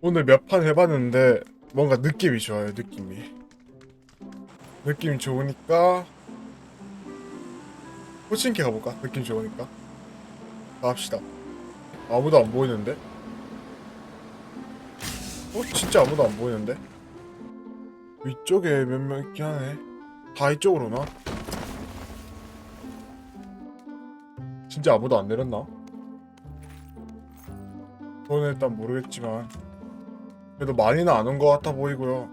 오늘 몇 판 해봤는데 뭔가 느낌이 좋아요 느낌이 느낌이 좋으니까 호칭키 가볼까? 느낌 좋으니까 갑시다 아무도 안 보이는데? 어? 진짜 아무도 안 보이는데? 위쪽에 몇 명 있긴 하네 다 이쪽으로 나? 진짜 아무도 안 내렸나? 그건 일단 모르겠지만 그래도 많이는 안 온 것 같아 보이고요.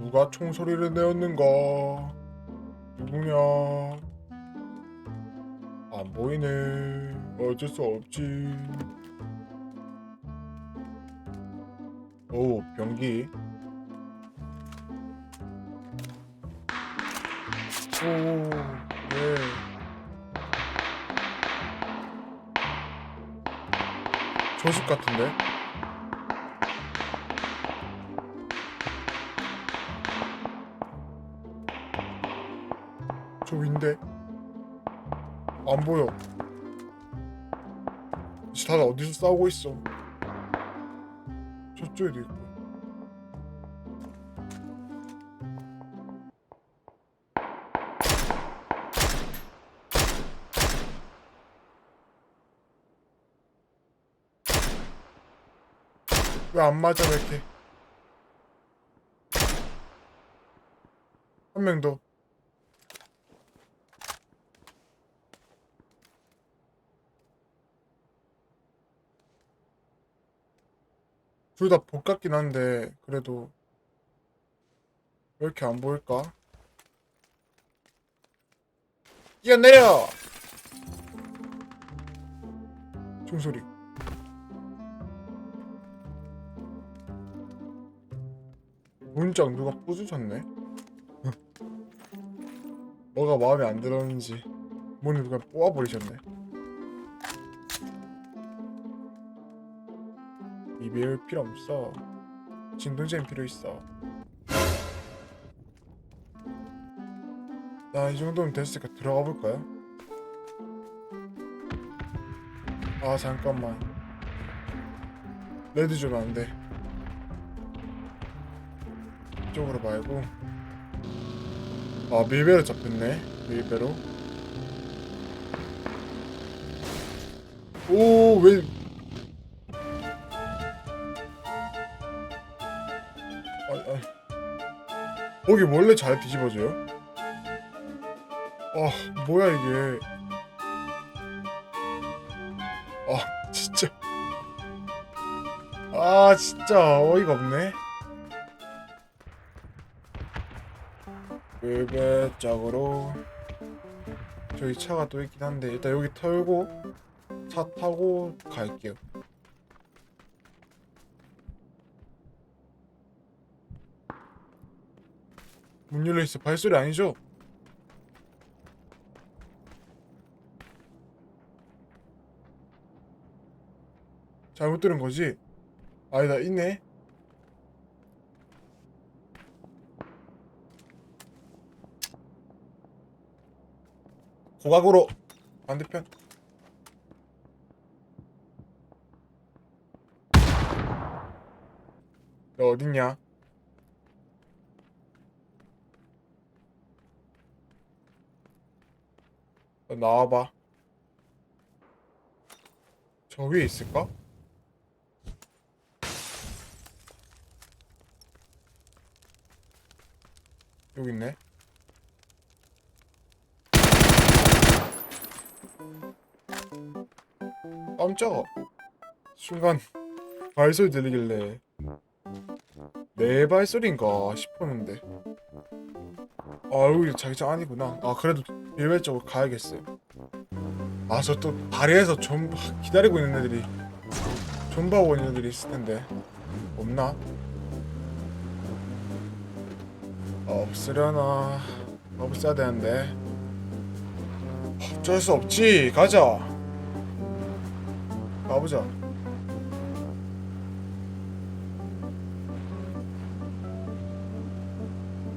누가 총소리를 내었는가? 누구냐? 안 보이네. 어쩔 수 없지. 오 변기. 오 조식 같은데 저인데 안 보여. 다들 어디서 싸우고 있어? 저쪽에도 있고. 왜 안 맞아 왜 이렇게? 한 명 더. 둘 다 복 같긴 한데 그래도 왜 이렇게 안 보일까? 뛰어내려! 총소리 문짝 누가 부수셨네? 뭐가 마음에 안 들었는지 문을 누가 뽑아버리셨네 이별 필요 없어. 진동제는 필요 있어. 나 이 정도면 됐으니까 들어가 볼까요? 아 잠깐만. 레드 좀안 돼. 이쪽으로 말고. 아 밀배로 잡혔네. 밀배로. 오 왜? 아니, 아니. 거기 원래 잘 뒤집어져요? 아, 뭐야 이게. 아, 진짜. 아, 진짜 어이가 없네. 외배짝으로 저기 차가 또 있긴 한데 일단 여기 털고 차 타고 갈게요. 문 열려 있어. 발소리 아니죠? 잘못 들은 거지? 아니다, 있네. 고각으로 반대편. 너 어딨냐? 너 나와봐. 저 위에 있을까? 여기 있네. 깜짝아. 순간 발소리 들리길래 내 발소리인가 싶었는데. 아 여기 자기장 아니구나. 아 그래도 일반 쪽으로 가야겠어요. 아 저 또 다리에서 좀 기다리고 있는 애들이 존버 오고 있는 애들이 있을 텐데 없나? 없으려나 없어야 되는데 어쩔 수 없지 가자 가보자.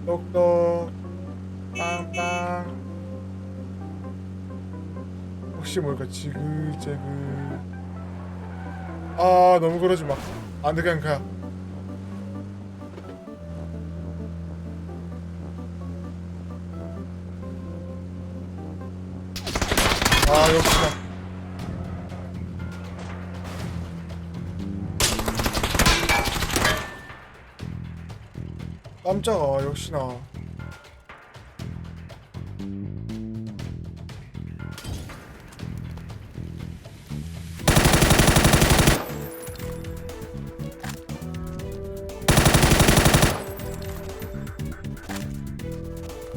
똑똑. 빵빵. 역시 뭘까 지그재그 아 너무 그러지 마. 안돼 그냥 가. 아 역시나 깜짝아 역시나.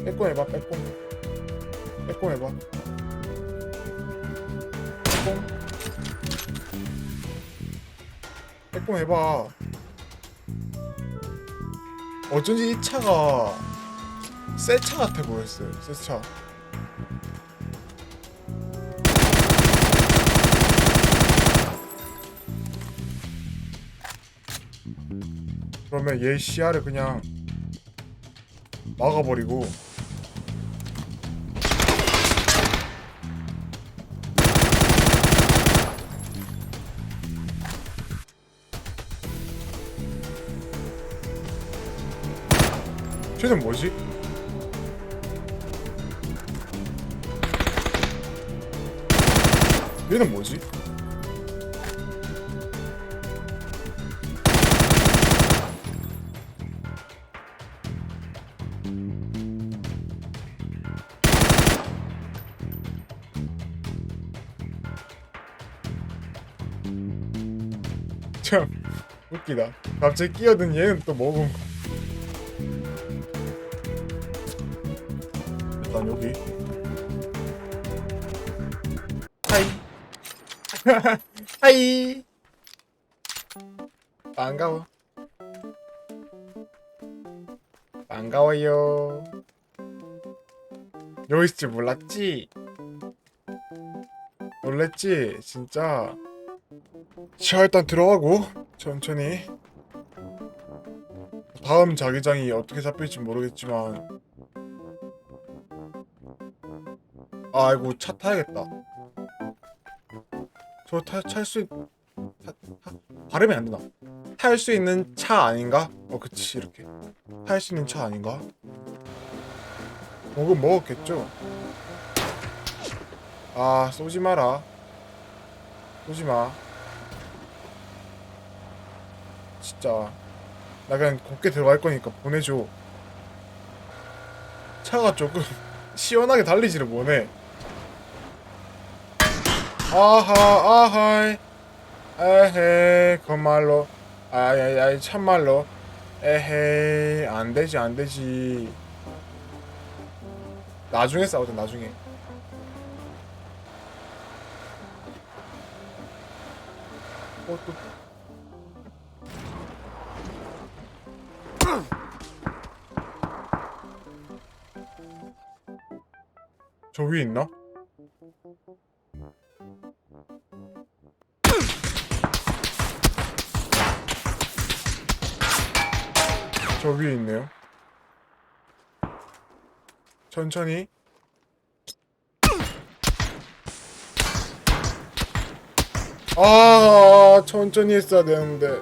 빼꼼 해봐 빼꼼. 빼꼼 해봐. 빼꼼. 빼꼼 해봐 어쩐지 이 차가 새 차 같아 보였어요 새 차. 그러면 얘 시야를 그냥 막아버리고 쟤는 뭐지? 얘는 뭐지? 참 웃기다. 갑자기 끼어든 얘는 또 뭐고? 여기. 하이. 하이. 반가워. 반가워요. 여기 있을 줄 몰랐지? 놀랬지? 진짜. 자 일단 들어가고 천천히 다음 자기장이 어떻게 잡힐지 모르겠지만 아이고 차 타야겠다. 저 탈수 있... 타, 타, 발음이 안 되나 탈 수 있는 차 아닌가? 어 그치 이렇게. 탈 수 있는 차 아닌가? 먹은 먹었겠죠? 아 쏘지 마라. 쏘지 마. 진짜. 나 그냥 곱게 들어갈 거니까 보내줘. 차가 조금 시원하게 달리지를 못해 아하 아하이. 에헤 그말로. 아야야 참말로. 에헤이 안되지 안되지. 나중에 싸우자 나중에. 어, 또, 저 위에 있나? 천천히. 아, 천천히 했어야 되는데.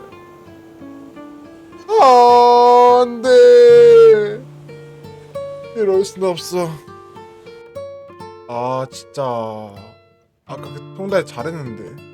아, 안 돼. 이럴 순 없어. 아 진짜 아까 그 통달 잘했는데